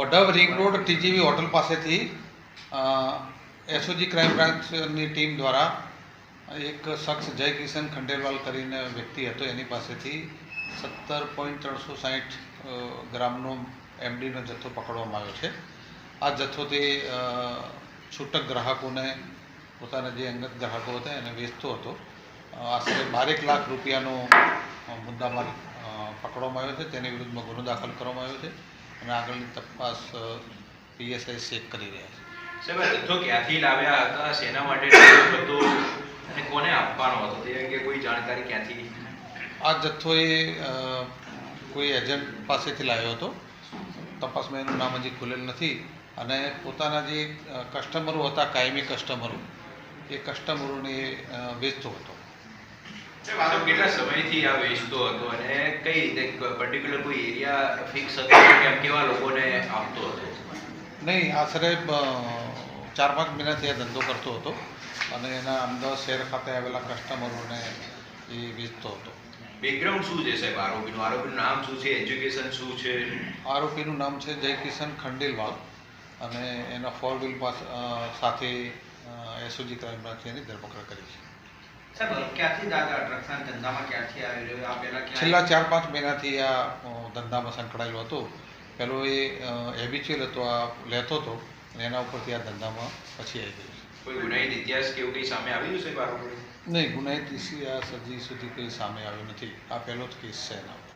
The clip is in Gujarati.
વડવ રિંગ રોડ ટીજીવી હોટલ પાસેથી એસઓજી ક્રાઇમ બ્રાન્ચની ટીમ દ્વારા એક શખ્સ જય કિશન ખંડેલવાલ કરીને વ્યક્તિ હતો, એની પાસેથી સત્તર પોઈન્ટ ત્રણસો સાહીઠ ગ્રામનો એમડીનો જથ્થો પકડવામાં આવ્યો છે. આ જથ્થો તે છૂટક ગ્રાહકોને, પોતાના જે અંગત ગ્રાહકો હતા એને વેચતો હતો. આશરે બારેક લાખ રૂપિયાનો મુદ્દામાલ પકડવામાં આવ્યો છે, તેની વિરુદ્ધમાં ગુનો દાખલ કરવામાં આવ્યો છે. અને આગળની તપાસ પીએસઆઈ ચેક કરી રહ્યા છે. સાહેબ જથ્થો ક્યાંથી લાવ્યા હતા? શેના માટે હતો અને કોને આપવાનો હતો? તે અંગે કોઈ જાણકારી ક્યાંથી? આ જથ્થો એ કોઈ એજન્ટ પાસેથી લાવ્યો હતો. તપાસમાં એનું નામ હજી ખુલેલ નથી. અને પોતાના જે કસ્ટમરો હતા કાયમી કસ્ટમરો એ કસ્ટમરોને વેચતો હતો. સાહેબ કેટલા સમયથી આ વેચતો હતો અને કઈ રીતે પર્ટિક્યુલર કોઈ એરિયા ફિક્સ હતો કે કેવા લોકોને આપતો હતો? નહીં આશરે ચાર પાંચ મહિનાથી આ ધંધો કરતો હતો અને એના અમદાવાદ શહેર ખાતે આવેલા કસ્ટમરોને એ વેચતો હતો. બેકગ્રાઉન્ડ શું છે સાહેબ આરોપીનું? આરોપીનું નામ શું છે? એજ્યુકેશન શું છે? આરોપીનું નામ છે જયકિશન ખંડેલવાલ અને એના ફોર વ્હીલ પાસ સાથે એસઓજી ક્રાઇમ બ્રાન્ચની ધરપકડ કરી છે. છેલ્લા ચાર પાંચ મહિનાથી આ ધંધામાં સંકળાયેલો હતો. પહેલો એ હેબિચ્યુઅલ હતો આ લેતો હતો અને એના ઉપરથી આ ધંધામાં પછી આવી ગયો. કોઈ ગુનાહિત ઇતિહાસ કે એવું કંઈ સામે આવ્યું છે નહીં ગુનાહિત ઇતિહાસ હજી સુધી કંઈ સામે આવ્યો નથી. આ પહેલો જ કેસ છે એના